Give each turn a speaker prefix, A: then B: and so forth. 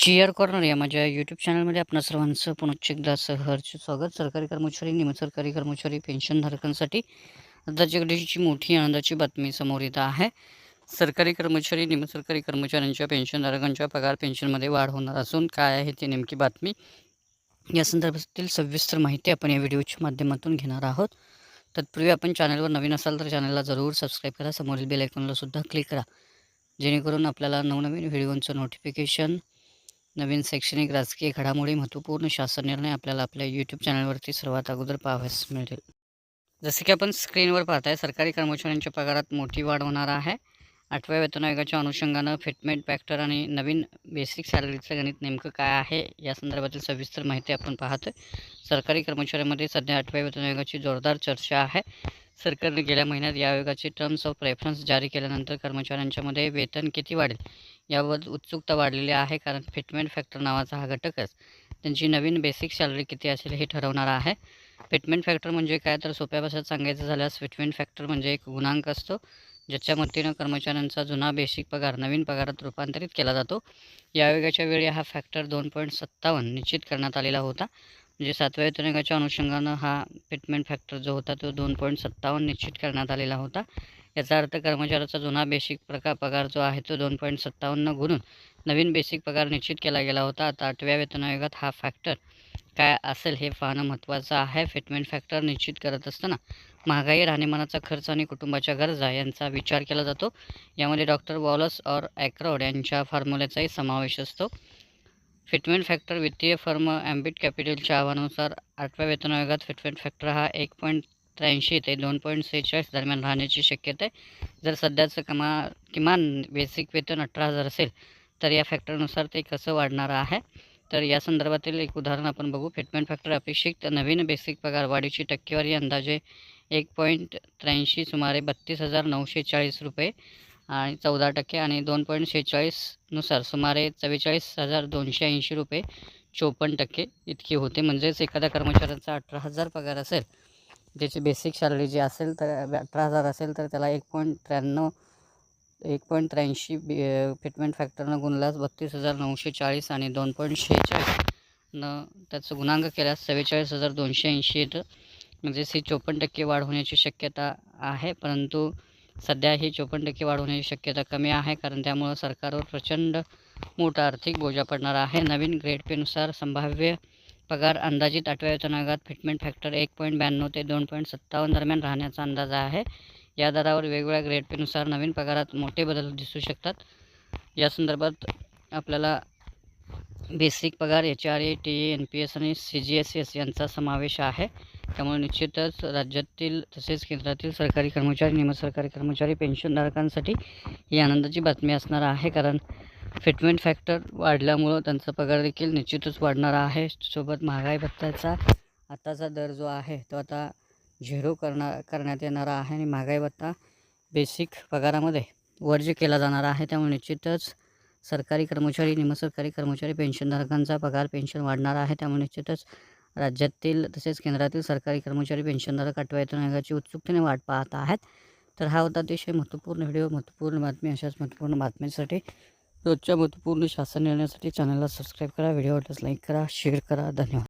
A: Cheer corner या माझ्या YouTube चॅनलमध्ये आपणा सर्वांचं पुनश्च एकदा सहर्ष स्वागत. सरकारी कर्मचारी निमसरकारी कर्मचारी पेन्शनधारकांसाठी आताच्या मोठी आनंदाची बातमी समोर येत आहे. सरकारी कर्मचारी निमसरकारी कर्मचाऱ्यांच्या पेन्शनधारकांच्या पगार पेन्शनमध्ये वाढ होणार असून काय आहे ती नेमकी बातमी? या संदर्भातील सविस्तर माहिती आपण या व्हिडिओच्या माध्यमातून घेणार आहोत. तत्पूर्वी आपण चॅनलवर नवीन असाल तर चॅनलला जरूर सबस्क्राईब करा. समोरील बेल आयकॉनला सुद्धा क्लिक करा. जेणेकरून आपल्याला नवनवीन व्हिडिओंचं नोटिफिकेशन नवीन शैक्षणिक राजकीय घडामोडी महत्त्वपूर्ण शासन निर्णय आपल्याला आपल्या यूट्यूब चॅनलवरती सर्वात अगोदर पाहावयास मिळेल जसे की आपण स्क्रीनवर पाहताय सरकारी कर्मचाऱ्यांच्या पगारात मोठी वाढ होणार आहे. आठव्या वेतन आयोगाच्या अनुषंगानं फिटमेंट फॅक्टर आणि नवीन बेसिक सॅलरीचं गणित नेमकं काय आहे या संदर्भातील सविस्तर माहिती आपण पाहतोय. सरकारी कर्मचाऱ्यांमध्ये सध्या आठव्या वेतन आयोगाची जोरदार चर्चा आहे. सरकारने गेल्या महिन्यात या आयोगाचे टर्म्स ऑफ रेफरन्स जारी केल्यानंतर कर्मचाऱ्यांच्यामध्ये वेतन किती वाढेल? यावर उत्सुकता वाढलेली आहे कारण फिटमेंट फॅक्टर नावाचा हा घटकच. त्यांची नवीन बेसिक सॅलरी किती असेल हे ठरवणार आहे. फिटमेंट फॅक्टर म्हणजे काय? तर सोप्या भाषेत सांगायचं झाल्यास फिटमेंट फॅक्टर म्हणजे एक गुणांक असतो ज्याच्या मदतीनं कर्मचाऱ्यांचा जुना बेसिक पगार नवीन पगारात रूपांतरित केला जातो. या आयोगाच्या वेळी हा फॅक्टर दोन पॉईंट सत्तावन्न निश्चित करण्यात आलेला होता. म्हणजे सातव्या वेतन अनुषंगानं हा फिटमेंट फॅक्टर जो होता तो दोन पॉईंट सत्तावन्न निश्चित करण्यात आलेला होता. याचा अर्थ कर्मचाऱ्याचा जुना बेसिक प्रकार पगार जो आहे तो दोन पॉईंट सत्तावन्न गुणून नवीन बेसिक पगार निश्चित केला गेला होता. आता आठव्या वेतन आयोगात हा फॅक्टर काय असेल हे पाहणं महत्त्वाचं आहे. फिटमेंट फॅक्टर निश्चित करत असताना महागाई राहणीमानाचा खर्च आणि कुटुंबाच्या गरजा यांचा विचार केला जातो. यामध्ये डॉक्टर वॉलस और ॲक्रॉड यांच्या फॉर्म्युल्याचाही समावेश असतो. फिटमेंट फॅक्टर वित्तीय फर्म ॲम्बिट कॅपिटलच्या आव्हानानुसार आठव्या वेतन आयोगात फिटमेंट फॅक्टर हा एक पॉईंट त्र्याऐंशी ते दोन पॉईंट सेहेचाळीस दरम्यान राहण्याची शक्यता आहे. जर सध्याचं कमा किमान बेसिक वेतन अठरा हजार असेल तर या फॅक्टरनुसार ते कसं वाढणार आहे? तर या संदर्भातील एक उदाहरण आपण बघू. फिटमेंट फॅक्टर अपेक्षित नवीन बेसिक पगार वाढीची टक्केवारी अंदाजे एक पॉईंट त्र्याऐंशी सुमारे बत्तीस हजार नऊशे चाळीस रुपये. आणि चौदा टक्के आणि दोन पॉईंट शेहेचाळीसनुसार सुमारे चव्वेचाळीस हजार दोनशे ऐंशी रुपये चोपन्न टक्के इतकी होते. म्हणजेच एखाद्या कर्मचाऱ्यांचा अठरा हजार पगार असेल ज्याची बेसिक सॅलरी जी असेल तर अठरा हजार असेल तर त्याला एक पॉईंट त्र्याण्णव एक पॉईंट त्र्याऐंशी बी फिटमेंट फॅक्टरनं गुणल्यास बत्तीस हजार नऊशे चाळीस आणि दोन पॉईंट शेहेचाळीसनं त्याचं गुणांक केल्यास चव्वेचाळीस हजार दोनशे ऐंशी येतं. म्हणजेच ही चोपन्न टक्के वाढ होण्याची शक्यता आहे परंतु सध्या ही चोपन्न टक्के वाढ होण्याची शक्यता कमी आहे कारण त्यामुळं सरकारवर प्रचंड मोठा आर्थिक बोजा पडणार आहे. नवीन ग्रेड पेनुसार संभाव्य पगार अंदाजित आठव्या वेतनागात फिटमेंट फॅक्टर एक पॉईंट ब्याण्णव ते दोन पॉईंट सत्तावन्न दरम्यान राहण्याचा अंदाज आहे. या दरावर वेगवेगळ्या ग्रेड पेनुसार नवीन पगारात मोठे बदल दिसू शकतात. या संदर्भात आपल्याला बेसिक पगार H R A T N P S आणि सी जी एस एस यांचा समावेश आहे. त्यामुळे निश्चितच राज्यातील तसेच केंद्रातील सरकारी कर्मचारी निमसरकारी कर्मचारी पेन्शनधारकांसाठी ही आनंदाची बातमी असणार आहे. कारण फिटमेंट फॅक्टर वाढल्यामुळं त्यांचा पगार देखील निश्चितच वाढणार आहे. सोबत महागाई भत्त्याचा आताचा दर जो आहे तो आता झिरो करणार करण्यात येणार आहे आणि महागाई भत्ता बेसिक पगारामध्ये वर्ज्य केला जाणार आहे. त्यामुळे निश्चितच सरकारी कर्मचारी निमसरकारी कर्मचारी पेन्शनधारकांचा पगार पेन्शन वाढणार आहे. त्यामुळे निश्चितच राज्यातील तसेच केंद्रातील सरकारी कर्मचारी पेन्शनधारक आठव्या वेतन आयोगाची उत्सुकतेने वाट पाहत आहेत. तर हा होता अतिशय महत्त्वपूर्ण व्हिडिओ. महत्त्वपूर्ण बातमी अशाच महत्त्वपूर्ण बातम्यांसाठी रोजच्या महत्त्वपूर्ण शासन निर्णयासाठी चॅनलला सबस्क्राईब करा व्हिडिओ वाटल्यास लाईक करा शेअर करा. धन्यवाद.